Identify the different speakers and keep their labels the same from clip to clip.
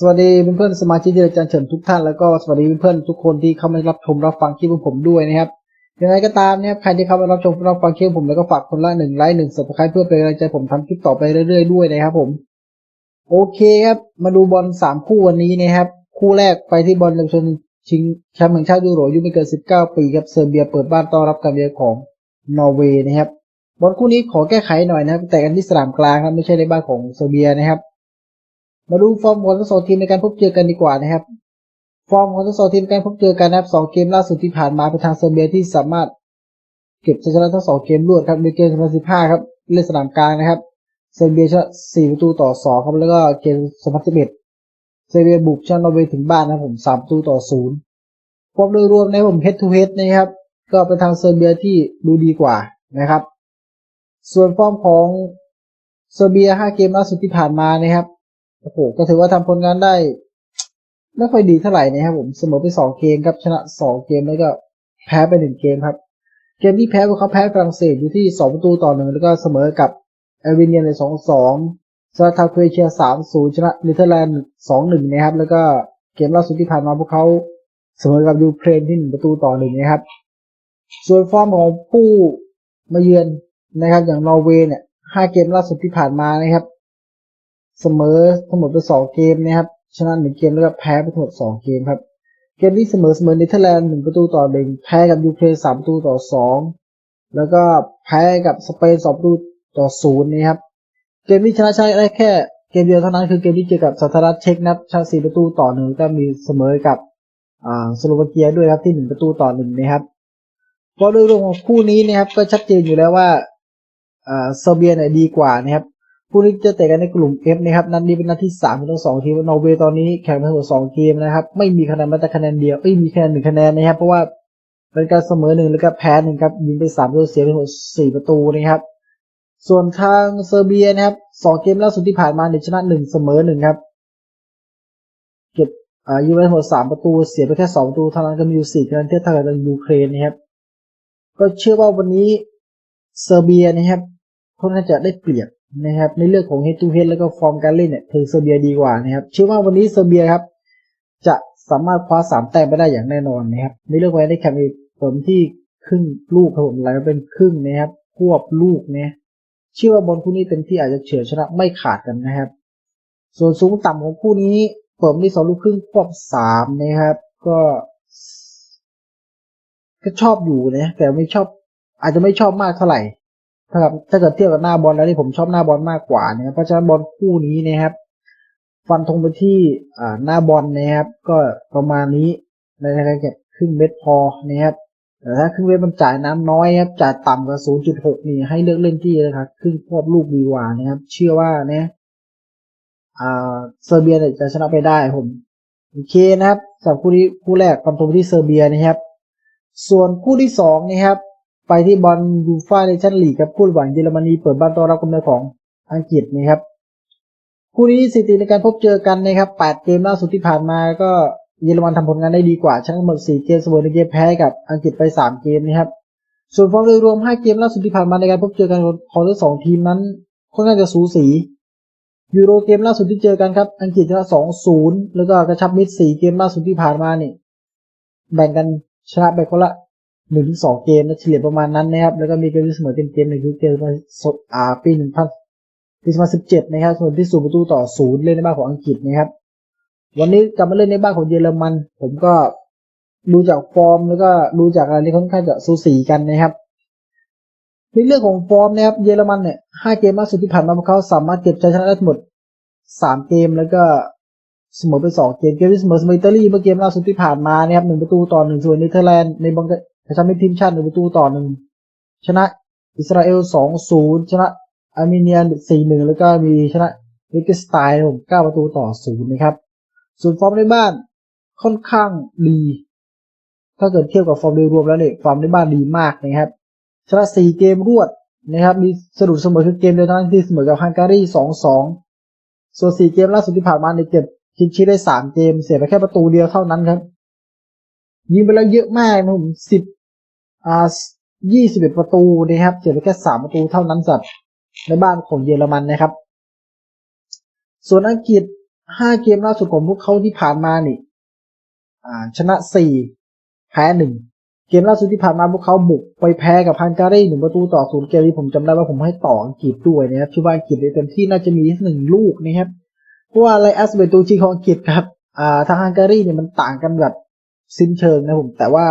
Speaker 1: สวัสดีเพื่อนๆสมาชิกที่อจารย์เฉินทุกท่านแล้วก็สวัสดีเพื่อนๆทุกคนที่เข้ามารับชมรับฟังคลิปของผมด้วยนะครับยังไงก็ตามเนะครับใครที่เข้ามารับชมรับฟังคลิปผมแล้วก็ฝากคนละหนึ่งไลค์หนึ่งสับสไครต์เพื่อเป็นกำลังใจผมทำคลิปต่อไปเรื่อยๆด้วยนะครับผม โอเคครับ มาดูบอลสามคู่วันนี้นะครับ คู่แรกไปที่บอลเยาวชนชิงแชมป์แห่งชาติยูโรอายุไม่เกิน19ปีครับเซอร์เบียเปิดบ้านต้อนรับการเยือนของนอร์เวย์นะครับบอลคู่นี้ขอแก้ไขหน่อยนะครับแต่กันที่สนามกลางครับไม่ใช่ในบ้านของเซอร์เบียนะครับ มาดูฟอร์มของทั้งสองทีมในการพบเจอกันดีกว่านะครับ ฟอร์มของทั้งสองทีมในการพบเจอกันนะครับสองเกมล่าสุดที่ผ่านมาเป็นทางเซอร์เบียที่สามารถ เก็บชัยชนะทั้งสองเกมรวดครับในเกม2015ครับเล่นสนามกลางนะครับเซอร์เบียชนะ4ประตูต่อ2ครับแล้วก็เกม2011เซอร์เบียบุกชนะนอร์เวย์ถึงบ้านนะครับผมประตูต่อ0ฟอร์มโดยรวมในผม head to head นะครับ ก็เป็นทางเซอร์เบียที่ดูดีกว่านะครับ ส่วนฟอร์มของเซอร์เบีย 5 เกมล่าสุดที่ผ่านมานะครับ โอ้โห ก็ถือว่าทำผลงานได้ ไม่ค่อยดีเท่าไหร่นะครับผม เสมอไปสองเกมครับ ชนะสองเกมแล้วก็แพ้ไปหนึ่งเกมครับ เกมที่แพ้พวกเขาแพ้ฝรั่งเศสอยู่ที่สองประตูต่อหนึ่งแล้วก็เสมอกับเอลเวเนียในสองสองชนะทางโครเอเชียสามศูนย์ชนะเนเธอร์แลนด์สองหนึ่งนะครับ แล้วก็เกมล่าสุดที่ผ่านมาพวกเขาเสมอกับยูเครนที่หนึ่งประตูต่อหนึ่งนะครับ ส่วนฟอร์มของผู้มาเยือนนะครับ อย่างนอร์เวย์เนี่ยห้าเกมล่าสุดที่ผ่านมานะครับ เสมอทั้งหมดไปสองเกมนะครับชนะหนึ่งเกมแล้วก็แพ้ไปทั้งหมดสองเกมครับ เกมที่เสมอเสมอเนเธอร์แลนด์หนึ่งประตูต่อหนึ่งแพ้กับยูเครนสามประตูต่อสองแล้วก็แพ้กับสเปนสองประตูต่อศูนย์นะครับ เกมที่ชนะใช้ได้แค่เกมเดียวเท่านั้นคือเกมที่เจอกับสหรัฐเช็กนะครับชนะสี่ประตูต่อหนึ่งก็มีเสมอกับอ่าสโลวาเกียด้วยครับที่หนึ่งประตูต่อหนึ่งนะครับเพราะโดยรวมของคู่นี้นะครับก็ชัดเจนอยู่แล้วว่าอ่าเซอร์เบียเนี่ยดีกว่านะครับ ผู้นี้จะเตะกันในกลุ่ม F นะครับ นัดนี้เป็นนัดที่สามของทั้งสองทีมนอร์เวย์ตอนนี้แข่งทั้งหมดสองเกมนะครับ ไม่มีคะแนนแม้แต่คะแนนเดียวไม่มีคะแนนหนึ่งคะแนนนะครับ เพราะว่าเป็นการเสมอหนึ่งแล้วก็แพ้หนึ่งครับ ยิงไปสามประตัวเสียไปหมดสี่ประตูนะครับ ส่วนทางเซอร์เบียนะครับสองเกมล่าสุดที่ผ่านมาเนี่ยชนะหนึ่งเสมอหนึ่งครับ เก็บอ่ายิงไปทั้งหมดสามประตูเสียไปแค่สองประตูเท่านั้นก็มีอยู่สี่คะแนนเทียบเท่ากับยูเครนนะครับ ก็เชื่อว่าวันนี้เซอร์เบียนะครับค่อนข้างจะได้เปรียบ นะครับในเรื่องของ head to head แล้วก็ฟอร์มการเล่นเนี่ยคือเซอร์เบียดีกว่านะครับเชื่อว่าวันนี้เซอร์เบียครับ จะสามารถคว้าสามแต้มไปได้อย่างแน่นอนนะครับในเรื่องของได้แคมป์ผลที่ครึ่งลูกครับผมไหลมาเป็นครึ่งนะครับควบลูกเนี่ยเชื่อว่าบอลคู่นี้เต็มที่อาจจะเฉือนชนะไม่ขาดกันนะครับ ส่วนสูงต่ำของคู่นี้เปิดที่สองลูกครึ่งควบสามนะครับ ก็ ก็ชอบอยู่นะแต่ไม่ชอบ อาจจะไม่ชอบมากเท่าไหร่ ถ้ากับถ้าเกิดเทียบกับหน้าบอลแล้วนี่ผมชอบหน้าบอลมากกว่านะครับเพราะฉะนั้นบอลคู่นี้นะครับ ฟันธงไปที่หน้าบอลนะครับ ก็ประมาณนี้ในการเก็บครึ่งเม็ดพอนะครับแต่ถ้าครึ่งเม็ดมันจ่ายน้ำน้อยครับจ่ายต่ำกว่า 0.6 นี่ให้เลือกเล่นที่นะครับครึ่งควบลูกดีกว่านะครับ เชื่อว่านะอ่าเซอร์เบียจะชนะไปได้ผมโอเคนะครับสำหรับคู่นี้คู่แรกฟันธงไปที่เซอร์เบียนะครับ ส่วนคู่ที่สองนะครับ ไปที่บอลยูฟ่าเนชั่นลีกครับคู่ระหว่างเยอรมนีเปิดบ้านต้อนรับกำเนิดของอังกฤษนะครับคู่นี้สถิติในการพบเจอกันนะครับ8เกมล่าสุดที่ผ่านมาก็เยอรมันทำผลงานได้ดีกว่าชนะหมด4เกมเสมอในเกมแพ้กับอังกฤษไป 3 เกมนะครับส่วนฟอร์มโดยรวม 5 เกมล่าสุดที่ผ่านมาในการพบเจอกันของทั้งสองทีมนั้นค่อนข้างจะสูสียูโรเกมล่าสุดที่เจอกันครับอังกฤษชนะ2-0 แล้วก็กระชับมิตร4เกมล่าสุดที่ผ่านมานี่แบ่งกันชนะไปคนละ หนึ่งถึงสองเกมนะเฉลี่ยประมาณนั้นนะครับ แล้วก็มีเกมที่เสมอเต็มเกมหนึ่งคือเกมมาสดอาปีหนึ่งพันปีสองพันสิบเจ็ดนะครับส่วนที่ศูนย์ประตูต่อศูนย์เล่นในบ้านของอังกฤษนะครับ วันนี้กลับมาเล่นในบ้านของเยอรมัน ผมก็ดูจากฟอร์มแล้วก็ดูจากอะไรที่ค่อนข้างจะสูสีกันนะครับในเรื่องของฟอร์มนะครับเยอรมันเนี่ยห้าเกมล่าสุดที่ผ่านมาพวกเขาสามารถเก็บชัยชนะได้ทั้งหมดสามเกมแล้วก็เสมอไปสองเกมเกมที่เสมอสเมออิตาลีเมื่อเกมล่าสุดที่ผ่านมานะครับหนึ่งประตูต่อหนึ่งส่วนเนเธอร์แลนด์ในบัง กระชับมิตรทีมชาติหนึ่งประตูต่อหนึ่งชนะอิสราเอลสองศูนย์ชนะอาร์เมเนียสี่หนึ่งแล้วก็มีชนะเวกสไตน์ผมเก้าประตูต่อศูนย์นะครับ ส่วนฟอร์มในบ้านค่อนข้างดี ถ้าเกิดเทียบกับฟอร์มโดยรวมแล้วเนี่ยฟอร์มในบ้านดีมากนะครับชนะสี่เกมรวดนะครับ มีสะดุดเสมอคือเกมเดียวนั้นที่เสมอกับฮังการีสองสองส่วนสี่เกมล่าสุดที่ผ่านมาในเก็บคินชีได้สามเกม เสียไปแค่ประตูเดียวเท่านั้นครับ ยิงไปแล้วเยอะมากนะผมสิบ อ่ายี่สิบเอ็ดประตูนะครับเสียไปแค่สามประตูเท่านั้นสับในบ้านของเยอรมันนะครับ ส่วนอังกฤษห้าเกมล่าสุดของพวกเขาที่ผ่านมานี่อ่าชนะสี่แพ้หนึ่งเกมล่าสุดที่ผ่านมาพวกเขาบุกไปแพ้กับฮังการีหนึ่งประตูต่อศูนย์เกมนี้ผมจำได้ว่าผมให้ต่ออังกฤษด้วยนะครับชื่อว่าอังกฤษในเต็มที่น่าจะมีหนึ่งลูกนะครับเพราะว่าไลอัสเป็นตัวจริงของอังกฤษครับอ่าทางฮังการีเนี่ยมันต่างกันแบบสิ้นเชิงนะผมแต่ว่า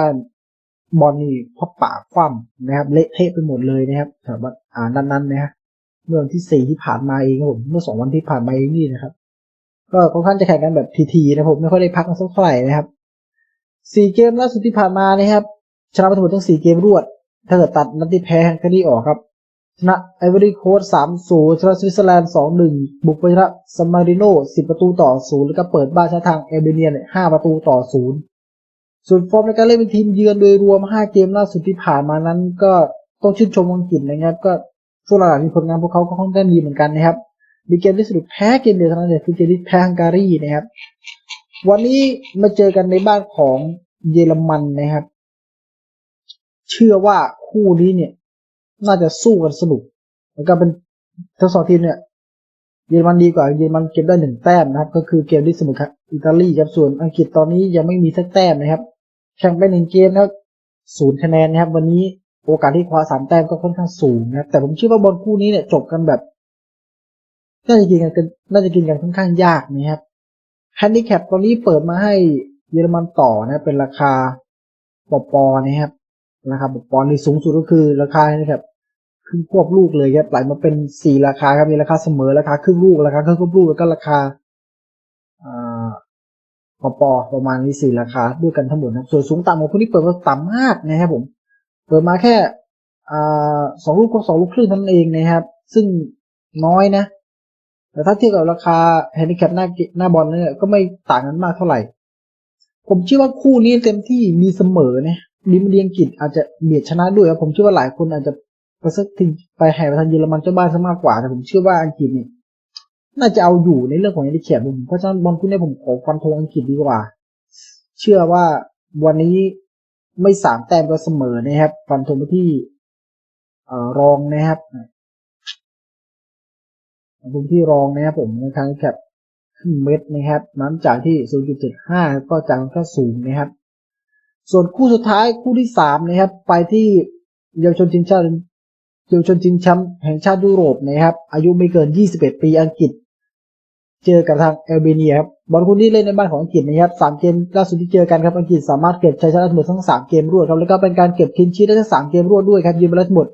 Speaker 1: บอลนี่พบปากคว่ำนะครับเละเทะไปหมดเลยนะครับสำหรับอ่านั้นๆนะฮะเมื่อวันที่สี่ที่ผ่านมาเองครับผมเมื่อสองวันที่ผ่านมาเองนี่นะครับ ก็ค่อนข้างจะแข่งกันแบบทีๆนะผมไม่ค่อยได้พักกันสักเท่าไหร่นะครับสี่เกมล่าสุดที่ผ่านมานะครับชนะไปทั้งหมดทั้งสี่เกมรวด ถ้าเกิดตัดนัดที่แพ้ฮังการีออกครับชนะไอวอรี่โค้ดสามศูนย์ชนะสวิตเซอร์แลนด์สองหนึ่งบุกไปชนะซัมมาริโนสิบประตูต่อศูนย์แล้วก็เปิดบ้านชนะทางเอเบเนียเนี่ยห้าประตูต่อศูนย์ ส่วนฟอร์มในการเล่นเป็นทีมเยือนโดยรวมห้าเกมล่าสุดที่ผ่านมานั้นก็ต้องชื่นชมอังกฤษนะครับ ก็ช่วงหลังๆนี้ผลงานพวกเขาก็ค่อนข้างดีเหมือนกันนะครับ มีเกมที่สรุปแพ้เกมเดียวเท่านั้นเองคือเกมที่แพ้ฮังการีนะครับ วันนี้มาเจอกันในบ้านของเยอรมันนะครับ เชื่อว่าคู่นี้เนี่ย น่าจะสู้กันสนุก แล้วก็เป็นทั้งสองทีมเนี่ยเยอรมันดีกว่าเยอรมันเก็บได้หนึ่งแต้มนะครับ ก็คือเกมที่เสมอกับอิตาลีครับส่วนอังกฤษตอนนี้ยังไม่มีสักแต้มนะครับ แข่งไปหนึ่งเกมแล้วศูนย์คะแนนนะครับ วันนี้โอกาสที่คว้าสามแต้มก็ค่อนข้างสูงนะแต่ผมเชื่อว่าบอลคู่นี้เนี่ยจบกันแบบน่าจะกินกันน่าจะกินกันค่อนข้างยากนะครับแฮนดิแคปตอนนี้เปิดมาให้เยอรมันต่อนะเป็นราคาปอปอนะครับราคาปอปอนี่สูงสุดก็คือราคานะครับครึ่งควบลูกเลยครับไหลมาเป็นสี่ราคาครับมีราคาเสมอราคาครึ่งลูกราคาครึ่งควบลูกแล้วก็ราคา ปอปอประมาณนี้สี่ราคาด้วยกันทั้งหมดนะส่วนสูงต่ำของพวกนี้เปิดมาต่ำมากนะครับผมเปิดมาแค่สองลูกก็สองลูกครึ่งนั้นเองนะครับ ซึ่งน้อยนะ แต่ถ้าเทียบกับราคาแฮนดิแคปหน้าหน้าบอลเนี่ยก็ไม่ต่างกันมากเท่าไหร่ ผมเชื่อว่าคู่นี้เต็มที่มีเสมอนะดิมเดียงกิจอาจจะเบียดชนะด้วยครับผมเชื่อว่าหลายคนอาจจะไปสักทีไปแห่ไปทางเยอรมันเจ้าบ้านซะมากกว่าแต่ผมเชื่อว่าอังกฤษเนี่ย น่าจะเอาอยู่ในเรื่องของแฮนดิแคปผมเพราะฉะนั้นบอลคู่นี้ผมขอฟันธงอังกฤษดีกว่า เชื่อว่าวันนี้ไม่สามแต้มก็เสมอนะครับ ฟันธงไปที่เอรองนะครับฟันธงที่รองนะครับผมในทางแคปครึ่งเม็ดนะครับน้ำจากที่ 0.75 ก็จากก็สูงนะครับ ส่วนคู่สุดท้ายคู่ที่สามนะครับ ไปที่เยาวชนทีมชาติเยาวชนทีมแชมป์แห่งชาติยุโรปนะครับ อายุไม่เกิน 21 ปีอังกฤษ เจอกับทางเอลเบเนียครับบอลคู่นี้เล่นในบ้านของอังกฤษนะครับสามเกมล่าสุดที่เจอกันครับอังกฤษสามารถเก็บชัยชนะทั้งหมดทั้งสามเกมรวดครับแล้วก็เป็นการเก็บคินชีได้ทั้งสามเกมรวดด้วยครับยิงไปแล้วทั้งหมด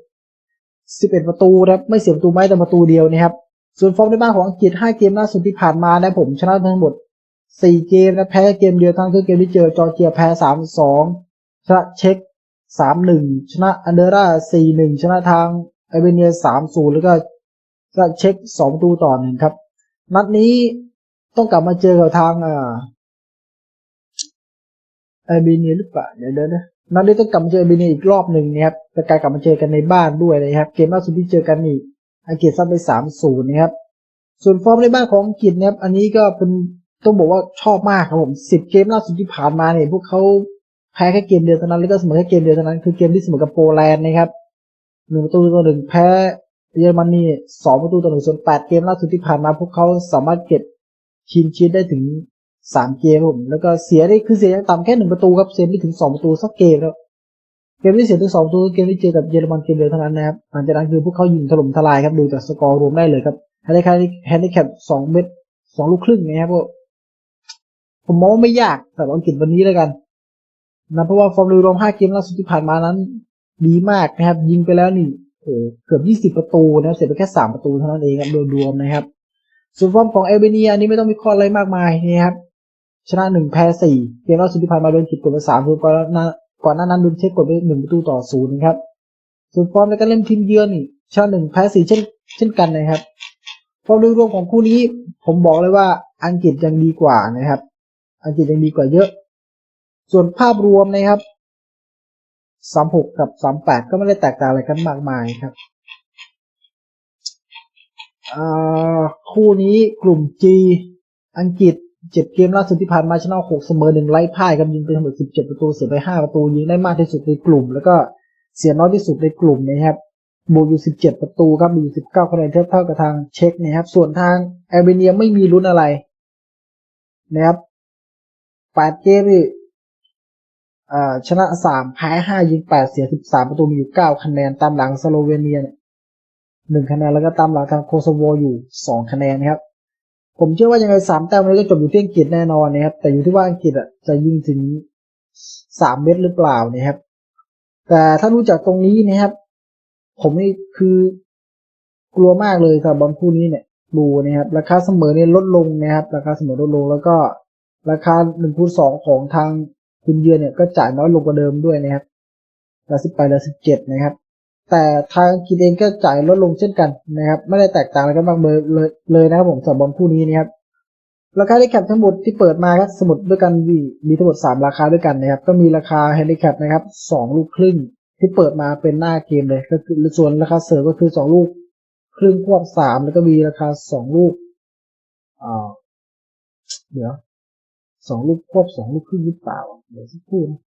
Speaker 1: 11ประตูครับไม่เสียประตูไม้แต่ประตูเดียวนะครับส่วนฟอร์มในบ้านของอังกฤษ5เกมล่าสุดที่ผ่านมานะผมชนะทั้งหมด4เกมนะแพ้เกมเดียวทั้งคือเกมที่เจอจอร์เจียแพ้3-2ชนะเช็ก3-1ชนะอันเดร่า4-1ชนะทางไอเบเนีย3-0แล้วก็ชนะเช็ก2ประตูต่อหนึ่งครับ นัดนี้ต้องกลับมาเจอกับทางอ่าไอเบเนียหรือเปล่าเดี๋ยวเดี๋ยวนะนัดนี้ต้องกลับมาเจอไอเบเนียอีกรอบหนึ่งนะครับเป็นการกลับมาเจอกันในบ้านด้วยนะครับ เกมล่าสุดที่เจอกันนี่อังกฤษซัดไปสามศูนย์นะครับ ส่วนฟอร์มในบ้านของอังกฤษนะครับ อันนี้ก็เป็นต้องบอกว่าชอบมากครับผมสิบเกมล่าสุดที่ผ่านมาเนี่ยพวกเขาแพ้แค่เกมเดียวเท่านั้นแล้วก็เสมอแค่เกมเดียวเท่านั้นคือเกมที่เสมอกับโปแลนด์นะครับหนึ่งประตูต่อหนึ่งแพ้ เยอรมนีสองประตูต่อหนึ่งส่วนแปดเกมล่าสุดที่ผ่านมาพวกเขาสามารถเก็บชินชีตได้ถึงสามเกมผมแล้วก็เสียได้คือเสียยังต่ำแค่หนึ่งประตูครับเสียไม่ถึงสองประตูสักเกมแล้วเกมที่เสียถึงสองตัวเกมที่เจอกับเยอรมันเกมเดียวเท่านั้นนะครับหลังจากนั้นคือพวกเขายิงถล่มทลายครับดูจากสกอร์รวมได้เลยครับแฮนดิแคปแฮนดิแคปสองเม็ดสองลูกครึ่งนะครับพวกผมมองว่าไม่ยากแต่อังกฤษวันนี้แล้วกันนะเพราะว่าฟอร์มโดยรวมห้าเกมล่าสุดที่ผ่านมานั้น ดีมากนะครับยิงไปแล้วนี่ เกือบยี่สิบประตูนะครับเสียไปแค่สามประตูเท่านั้นเองครับรวมๆนะครับ ส่วนฟอร์มของเอลเบเนียอันนี้ไม่ต้องมีข้ออะไรมากมายนะครับชนะหนึ่งแพ้สี่เกมล่าสุดที่ผ่านมาโดนขีดกดไปสามคือก่อนหน้าก่อนหน้านั้นโดนเช็คกดไปหนึ่งประตูต่อศูนย์นะครับ ส่วนฟอร์มในการเล่นทีมเยือนนี่ชนะหนึ่งแพ้สี่เช่นเช่นกันนะครับฟอร์มโดยรวมของคู่นี้ผมบอกเลยว่าอังกฤษยังดีกว่านะครับ อังกฤษยังดีกว่าเยอะ ส่วนภาพรวมนะครับ สามหกกับสามแปดก็ไม่ได้แตกต่างอะไรกันมากมายครับคู่นี้กลุ่ม G อังกฤษเจ็ดเกมล่าสุดที่ผ่านมาชนะหกเสมอหนึ่งไล่พ่ายกันยิงไปทั้งหมดสิบเจ็ดประตูเสียไปห้าประตูยิงได้มากที่สุดในกลุ่ม แล้วก็เสียน้อยที่สุดในกลุ่มนะครับบวกอยู่สิบเจ็ดประตูครับมีอยู่สิบเก้าคะแนนเทียบเท่ากับทางเช็กนะครับ ส่วนทางแอลเบเนียไม่มีลุ้นอะไรนะครับแปดเกมนี่อ่า ชนะสามแพ้ห้ายิงแปดเสียสิบสามประตูมีอยู่เก้าคะแนนตามหลังสโลเวเนียหนึ่งคะแนนแล้วก็ตามหลังทางโคโซโวอยู่สองคะแนนนะครับ ผมเชื่อว่ายังไงสามแต้มนี้ก็จบอยู่ที่อังกฤษแน่นอนนะครับแต่อยู่ที่ว่าอังกฤษอะจะยิงถึงสามเม็ดหรือเปล่านะครับ แต่ถ้ารู้จักตรงนี้นะครับ ผมนี่คือกลัวมากเลยสำหรับบอลคู่นี้เนี่ยดูนะครับ ราคาเสมอเนี่ยลดลงนะครับ ราคาเสมอลดลงแล้วก็ราคาหนึ่งคูณสองของทาง คุณเยือนเนี่ยก็จ่ายน้อยลงกว่าเดิมด้วยนะครับเหลือสิบไปเหลือสิบเจ็ดนะครับ แต่ทางกินเองก็จ่ายลดลงเช่นกันนะครับ ไม่ได้แตกต่างอะไรกันมากเลยเลยเลยนะครับผมสำหรับบอลคู่นี้นะครับราคา h ฮ n แคปทั้งหมดที่เปิดมาครับสมุดด้วยกันมีมีทั้งหมดสามราคาด้วยกันนะครับ ก็มีราคา h ฮ n แคปนะครับสองลูกครึ่งที่เปิดมาเป็นหน้าเกมเลย ก็คือส่วนราคาเสริมก็คือสองลูกครึ่งควบสามแล้วก็มีราคาสองลูกอ่าเดี๋ยว สองลูกควบสองลูกครึ่งหรือเปล่า เดี๋ยวสักครู่นะ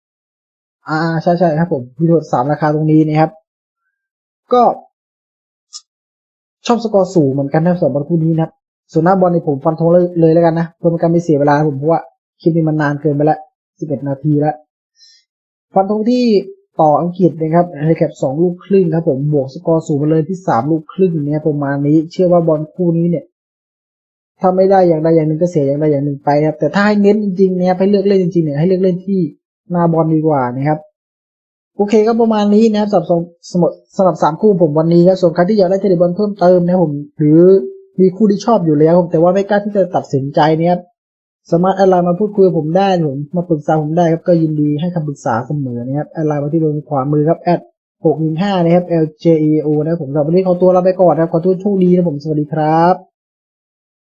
Speaker 1: อ่าใช่ใช่ครับผมมีทั้งสามราคาตรงนี้นะครับ ก็ ชอบสกอร์สูงเหมือนกันนะสำหรับบอลคู่นี้นะครับส่วนหน้าบอลในผมฟันธงเลยแล้วกันนะเพื่อเป็นการไม่เสียเวลาผมเพราะว่าคลิปนี้มันนานเกินไปแล้ว11นาทีแล้วฟันธงที่ต่ออังกฤษนะครับไฮแคปสองลูกครึ่งครับผมบวกสกอร์สูงมาเลยที่สามลูกครึ่งเนี่ยประมาณนี้ เชื่อว่าบอลคู่นี้เนี่ย ถ้าไม่ได้อย่างใดอย่างหนึ่งก็เสียอย่างใดอย่างหนึ่งไปครับ แต่ถ้าให้เน้นจริงๆนะครับให้เลือกเล่นจริงๆเนี่ยให้เลือกเล่นที่หน้าบอลดีกว่านะครับโอเคก็ประมาณนี้นะครับสำหรับสมดสำหรับสามคู่ผมวันนี้ครับส่วนใครที่อยากได้เทเลบอลเพิ่มเติมนะผม หรือมีคู่ที่ชอบอยู่แล้วผมแต่ว่าไม่กล้าที่จะตัดสินใจเนี่ยครับสามารถแอดไลน์มาพูดคุยกับผมได้ผมมาปรึกษาผมได้ครับก็ยินดีให้คำปรึกษาเสมอนะครับแอดไลน์มาที่เบอร์ขวามือครับแอดหกหนึ่งห้านะครับ L J E O นะครับผมสำหรับวันนี้ขอตัวลาไปก่อนนะครับขอตัวโชคดีนะผมสวัสดีครับ